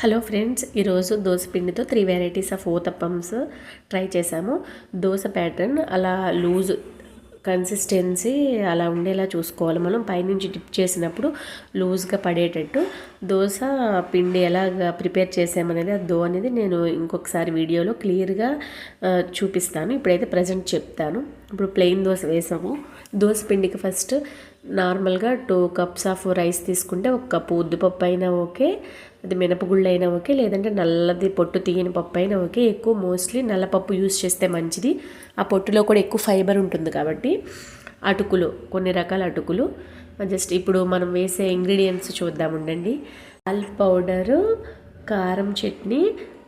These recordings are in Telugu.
హలో ఫ్రెండ్స్ ఈరోజు దోశ పిండితో three varieties of uttapams try చేశాము. దోశ ప్యాటర్న్ అలా లూజ్ కన్సిస్టెన్సీ అలా ఉండేలా చూసుకోవాలి. మనం పైనుంచి డిప్ చేసినప్పుడు లూజ్గా పడేటట్టు దోశ పిండి ఎలా ప్రిపేర్ చేసామనేది ఆ దో అనేది నేను ఇంకొకసారి వీడియోలో క్లియర్గా చూపిస్తాను. ఇప్పుడైతే ప్రజెంట్ చెప్తాను. ఇప్పుడు ప్లెయిన్ దోశ వేసాము. దోశ పిండికి ఫస్ట్ నార్మల్గా టూ కప్స్ ఆఫ్ రైస్ తీసుకుంటే ఒక కప్పు ఉద్దిపప్పు అయినా ఓకే అది మినపగుళ్ళు అయినా ఓకే లేదంటే నల్లది పొట్టు తీయని పప్పు అయినా ఓకే. ఎక్కువ మోస్ట్లీ నల్లపప్పు యూస్ చేస్తే మంచిది. ఆ పొట్టులో కూడా ఎక్కువ ఫైబర్ ఉంటుంది కాబట్టి అటుకులు కొన్ని రకాల అటుకులు. జస్ట్ ఇప్పుడు మనం వేసే ఇంగ్రీడియంట్స్ చూద్దాం ఉండండి. పాల్ పౌడరు కారం చట్నీ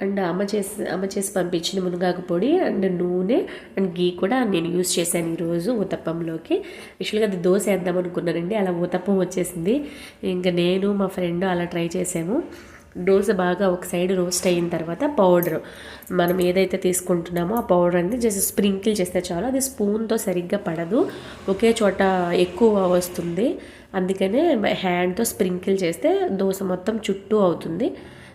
అండ్ అమ్మ చేసి అమ్మ చేసి పంపించిన మునగాకు పొడి అండ్ నూనె అండ్ గీ కూడా నేను యూస్ చేశాను ఈరోజు ఊతప్పంలోకి. యాక్చువల్గా అది దోశ వేద్దాం అనుకున్నానండి అలా ఊతప్పం వచ్చేసింది. ఇంకా నేను మా ఫ్రెండ్ అలా ట్రై చేసాము. దోశ బాగా ఒక సైడ్ రోస్ట్ అయిన తర్వాత పౌడర్. మనం ఏదైతే తీసుకుంటున్నామో ఆ పౌడర్ అనేది జస్ట్ స్ప్రింకిల్ చేస్తే చాలు అది స్పూన్తో సరిగ్గా పడదు. ఒకే చోట ఎక్కువ వస్తుంది. అందుకనే హ్యాండ్తో స్ప్రింకిల్ చేస్తే దోశ మొత్తం చుట్టూ అవుతుంది.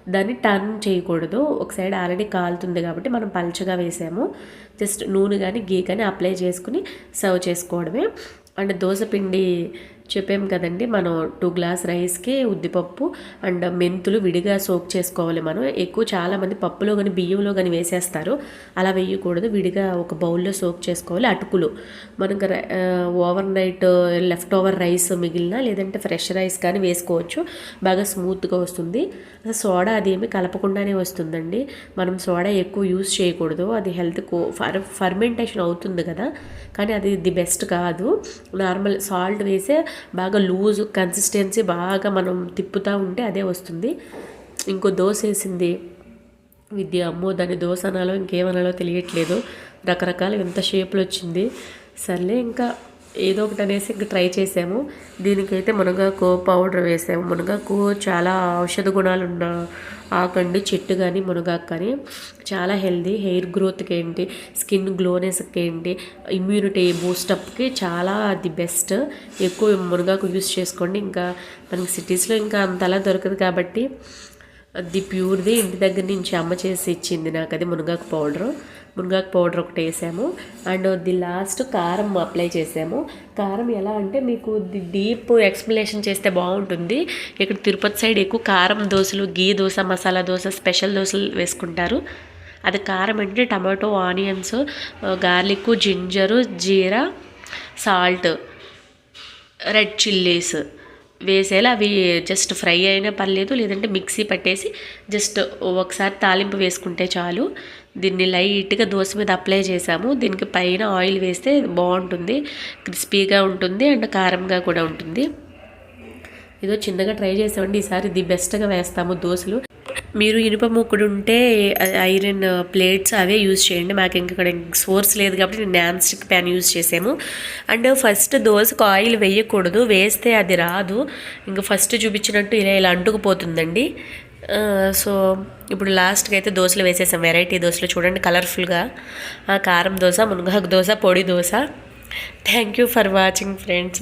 దాన్ని టర్న్ చేయకూడదు. ఒక సైడ్ ఆల్రెడీ కాలుతుంది కాబట్టి మనం పల్చగా వేసాము. జస్ట్ నూనె కానీ గీ కానీ అప్లై చేసుకుని సర్వ్ చేసుకోవడమే. అండ్ దోశ పిండి చెప్పాం కదండి మనం టూ గ్లాస్ రైస్కి ఉద్దిపప్పు అండ్ మెంతులు విడిగా సోక్ చేసుకోవాలి మనం. ఎక్కువ చాలామంది పప్పులో కానీ బియ్యంలో కానీ వేసేస్తారు. అలా వేయకూడదు. విడిగా ఒక బౌల్లో సోక్ చేసుకోవాలి. అటుకులు. మనం overnight leftover rice మిగిలిన లేదంటే ఫ్రెష్ రైస్ కానీ వేసుకోవచ్చు. బాగా స్మూత్గా వస్తుంది. అసలు సోడా అది కలపకుండానే వస్తుందండి. మనం సోడా ఎక్కువ యూస్ చేయకూడదు. అది హెల్త్ ఫర్ ఫర్మెంటేషన్ అవుతుంది కదా. కానీ అది ది బెస్ట్ కాదు. నార్మల్ సాల్ట్ వేసే బాగా లూజ్ కన్సిస్టెన్సీ బాగా మనం తిప్పుతూ ఉంటే అదే వస్తుంది. ఇంకో దోశ వేసింది విద్య. అమ్మో దాని దోశ అనాలో ఇంకేమనాలో తెలియట్లేదు. రకరకాల ఎంత షేపులు వచ్చింది. సర్లే ఇంకా ఏదో ఒకటి అనేసి ఇంకా ట్రై చేసాము. దీనికైతే మునగాకు పౌడర్ వేసాము. మునగాకు చాలా ఔషధ గుణాలు ఉన్న ఆకండి చెట్టు కానీ మునగాకు కానీ. చాలా హెల్దీ హెయిర్ గ్రోత్కి ఏంటి స్కిన్ గ్లోనెస్కి ఏంటి ఇమ్యూనిటీ బూస్టప్కి చాలా ది బెస్ట్ ఎక్కువ మునగాకు యూస్ చేసుకోండి. ఇంకా మనకి సిటీస్లో ఇంకా అంతలా దొరకదు కాబట్టి అది ప్యూర్ది. ఇంటి దగ్గర నుంచి అమ్మ చేసి ఇచ్చింది నాకు. అది మునగాకు పౌడరు. మునగాకు పౌడర్ ఒకటి వేసాము. అండ్ ది లాస్ట్ కారం అప్లై చేసాము. కారం ఎలా అంటే మీకు ది డీప్ ఎక్స్ప్లెనేషన్ చేస్తే బాగుంటుంది. ఇక్కడ తిరుపతి సైడ్ ఎక్కువ కారం దోశలు గీ దోశ మసాలా దోశ స్పెషల్ దోశలు వేసుకుంటారు. అది కారం అంటే tomato onions garlic ginger jeera salt red chillies. వేసేలా అవి జస్ట్ ఫ్రై అయినా పర్లేదు లేదంటే మిక్సీ పట్టేసి జస్ట్ ఒకసారి తాలింపు వేసుకుంటే చాలు. దీన్ని లైట్గా దోశ మీద అప్లై చేసాము. దీనికి పైన ఆయిల్ వేస్తే బాగుంటుంది క్రిస్పీగా ఉంటుంది అండ్ కారంగా కూడా ఉంటుంది. ఏదో చిన్నగా ట్రై చేసామండి. ఈసారి ది బెస్ట్గా వేస్తాము దోశలు. మీరు ఇనుప మూకుడు ఉంటే ఐరన్ ప్లేట్స్ అవే యూజ్ చేయండి. మాకు ఇంకా ఇక్కడ సోర్స్ లేదు కాబట్టి నేను నాన్ స్టిక్ ప్యాన్ యూజ్ చేసాము. అండ్ ఫస్ట్ దోశకు ఆయిల్ వేయకూడదు. వేస్తే అది రాదు. ఇంకా ఫస్ట్ చూపించినట్టు ఇలా ఇలా అంటుకుపోతుందండి. సో ఇప్పుడు లాస్ట్కి అయితే దోశలు వేసేసాం. వెరైటీ దోశలు చూడండి కలర్ఫుల్గా. కారం దోశ మునగాకు దోశ పొడి dosa. Thank you for watching friends.